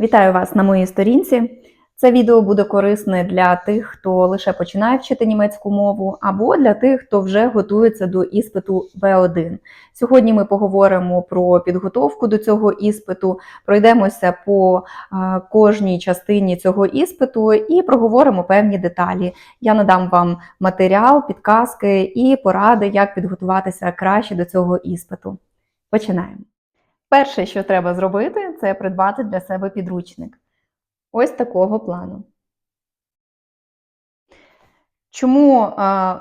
Вітаю вас на моїй сторінці. Це відео буде корисне для тих, хто лише починає вчити німецьку мову, або для тих, хто вже готується до іспиту В1. Сьогодні ми поговоримо про підготовку до цього іспиту, пройдемося по кожній частині цього іспиту і проговоримо певні деталі. Я надам вам матеріал, підказки і поради, як підготуватися краще до цього іспиту. Починаємо. Перше, що треба зробити, це придбати для себе підручник. Ось такого плану. Чому,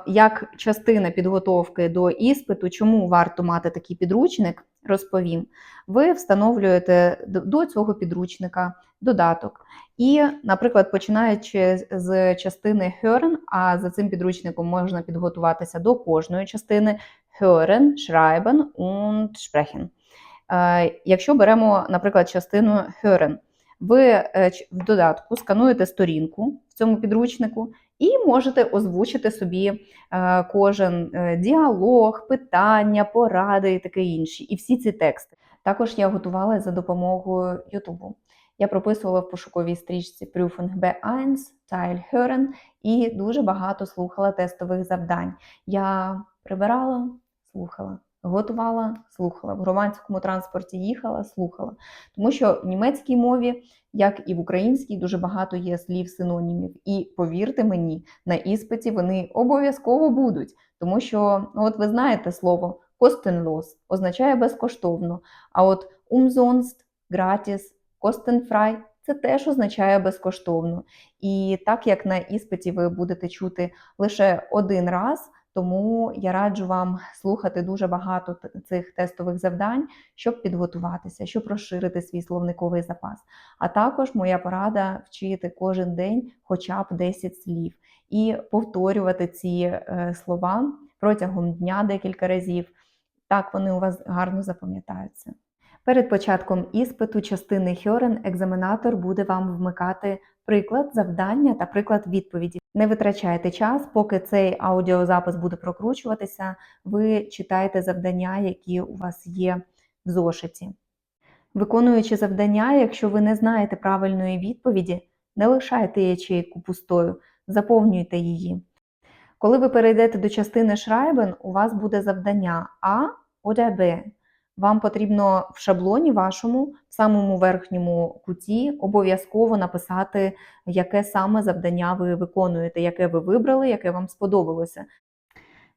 як частина підготовки до іспиту, чому варто мати такий підручник, розповім. Ви встановлюєте до цього підручника додаток. І, наприклад, починаючи з частини hören, а за цим підручником можна підготуватися до кожної частини hören, schreiben und sprechen. Е, Якщо беремо, наприклад, частину hören, ви е, в додатку скануєте сторінку в цьому підручнику і можете озвучити собі е, кожен діалог, питання, поради і таке інше. І всі ці тексти. Також я готувала за допомогою Ютубу. Я прописувала в пошуковій стрічці Prüfung B1, Teil Hören і дуже багато слухала тестових завдань. Я прибирала, слухала, готувала, слухала. В громадському транспорті їхала, слухала. Тому що в німецькій мові, як і в українській, дуже багато є слів синонімів. І повірте мені, на іспиті вони обов'язково будуть. Тому що, ну, от ви знаєте слово kostenlos означає безкоштовно. А от umsonst, gratis, kostenfrei – це теж означає безкоштовно. І так як на іспиті ви будете чути лише один раз, тому я раджу вам слухати дуже багато цих тестових завдань, щоб підготуватися, щоб розширити свій словниковий запас. А також моя порада вчити кожен день хоча б 10 слів і повторювати ці е, слова протягом дня декілька разів. Так вони у вас гарно запам'ятаються. Перед початком іспиту частини Хьорен екзаменатор буде вам вмикати приклад завдання та приклад відповіді. Не витрачайте час, поки цей аудіозапис буде прокручуватися. Ви читаєте завдання, які у вас є в зошиті. Виконуючи завдання, якщо ви не знаєте правильної відповіді, не лишайте ячейку пустою, заповнюйте її. Коли ви перейдете до частини Schreiben, у вас буде завдання А oder Б. Вам потрібно в шаблоні вашому, в самому верхньому куті, обов'язково написати, яке саме завдання ви виконуєте, яке ви вибрали, яке вам сподобалося.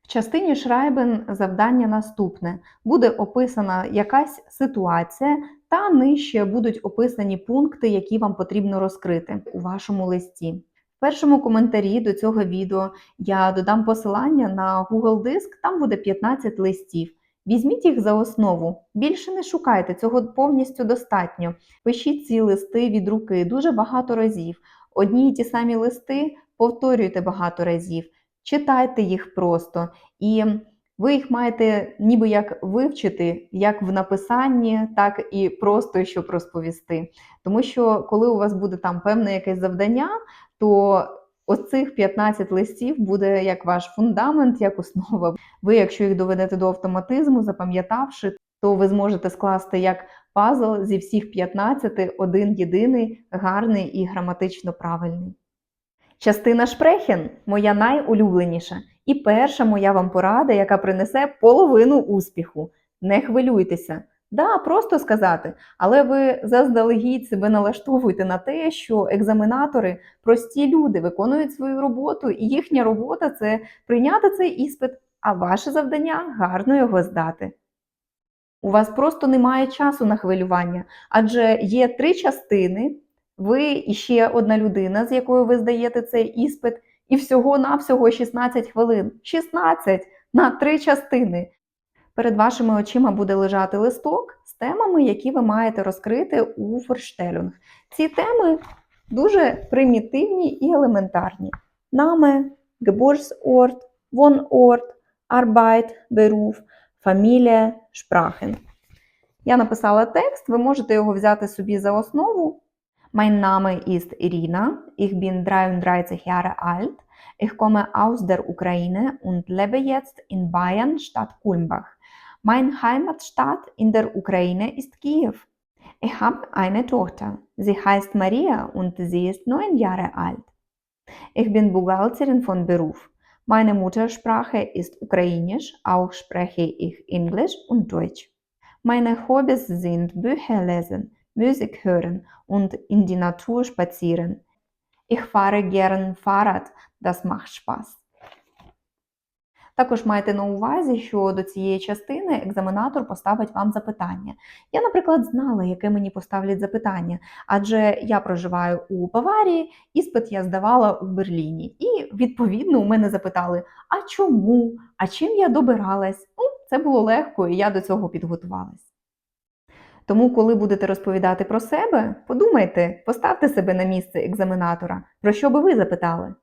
В частині Schreiben завдання наступне. Буде описана якась ситуація, та нижче будуть описані пункти, які вам потрібно розкрити у вашому листі. В першому коментарі до цього відео я додам посилання на Google Диск, там буде 15 листів. Візьміть їх за основу. Більше не шукайте, цього повністю достатньо. Пишіть ці листи від руки дуже багато разів. Одні й ті самі листи повторюйте багато разів, читайте їх просто. І ви їх маєте ніби як вивчити, як в написанні, так і просто щоб розповісти. Тому що коли у вас буде там певне якесь завдання, то оцих 15 листів буде як ваш фундамент, як основа. Ви, якщо їх доведете до автоматизму, запам'ятавши, то ви зможете скласти як пазл зі всіх 15 один єдиний, гарний і граматично правильний. Частина шпрехен моя найулюбленіша. І перша моя вам порада, яка принесе половину успіху. Не хвилюйтеся. Да, просто сказати, але ви заздалегідь себе налаштовуйте на те, що екзаменатори прості люди виконують свою роботу, і їхня робота це прийняти цей іспит, а ваше завдання гарно його здати. У вас просто немає часу на хвилювання, адже є три частини, ви і ще одна людина, з якою ви здаєте цей іспит, і всього-навсього 16 хвилин. 16 на три частини. Перед вашими очима буде лежати листок з темами, які ви маєте розкрити у форштелюнг. Ці теми дуже примітивні і елементарні. Name, Geburtsort, Wohnort, Arbeit, Beruf, Familie, Sprachen. Я написала текст, ви можете його взяти собі за основу. Mein Name ist Irina, ich bin 33 Jahre alt, ich komme aus der Ukraine und lebe jetzt in Bayern, Stadt Kulmbach. Mein Heimatstadt in der Ukraine ist Kiew. Ich habe eine Tochter. Sie heißt Maria und sie ist neun Jahre alt. Ich bin Buchhalterin von Beruf. Meine Muttersprache ist Ukrainisch, auch spreche ich Englisch und Deutsch. Meine Hobbys sind Bücher lesen, Musik hören und in die Natur spazieren. Ich fahre gern Fahrrad, das macht Spaß. Також майте на увазі, що до цієї частини екзаменатор поставить вам запитання. Я, наприклад, знала, яке мені поставлять запитання, адже я проживаю у Баварії, іспит я здавала у Берліні. І відповідно у мене запитали: а чому? А чим я добиралась? Ну, це було легко, і я до цього підготувалась. Тому, коли будете розповідати про себе, подумайте, поставте себе на місце екзаменатора, про що би ви запитали.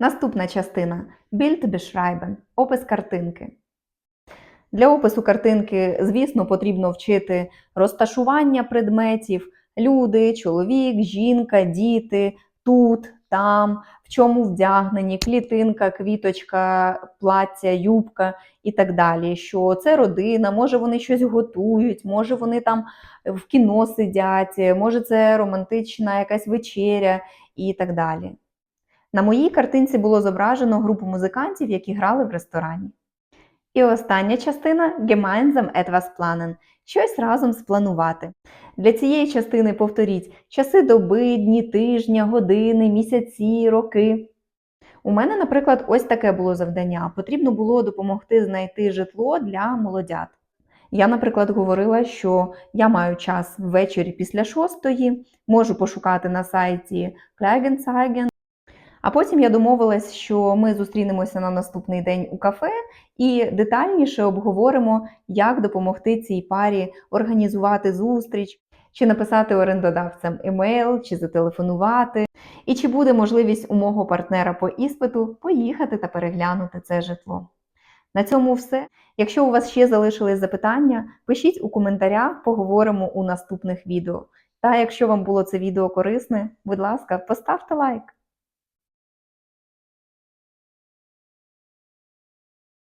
Наступна частина Bild beschreiben – опис картинки. Для опису картинки, звісно, потрібно вчити розташування предметів, люди, чоловік, жінка, діти, тут, там, в чому вдягнені, клітинка, квіточка, плаття, юбка і так далі. Що це родина, може вони щось готують, може вони там в кіно сидять, може це романтична якась вечеря і так далі. На моїй картинці було зображено групу музикантів, які грали в ресторані. І остання частина Gemeinsam etwas planen – щось разом спланувати. Для цієї частини повторіть часи доби, дні тижня, години, місяці, роки. У мене, наприклад, ось таке було завдання. Потрібно було допомогти знайти житло для молодят. Я, наприклад, говорила, що я маю час ввечері після шостої, можу пошукати на сайті Kleinanzeigen, а потім я домовилась, що ми зустрінемося на наступний день у кафе і детальніше обговоримо, як допомогти цій парі організувати зустріч, чи написати орендодавцям емейл, чи зателефонувати, і чи буде можливість у мого партнера по іспиту поїхати та переглянути це житло. На цьому все. Якщо у вас ще залишились запитання, пишіть у коментарях, поговоримо у наступних відео. Та якщо вам було це відео корисне, будь ласка, поставте лайк.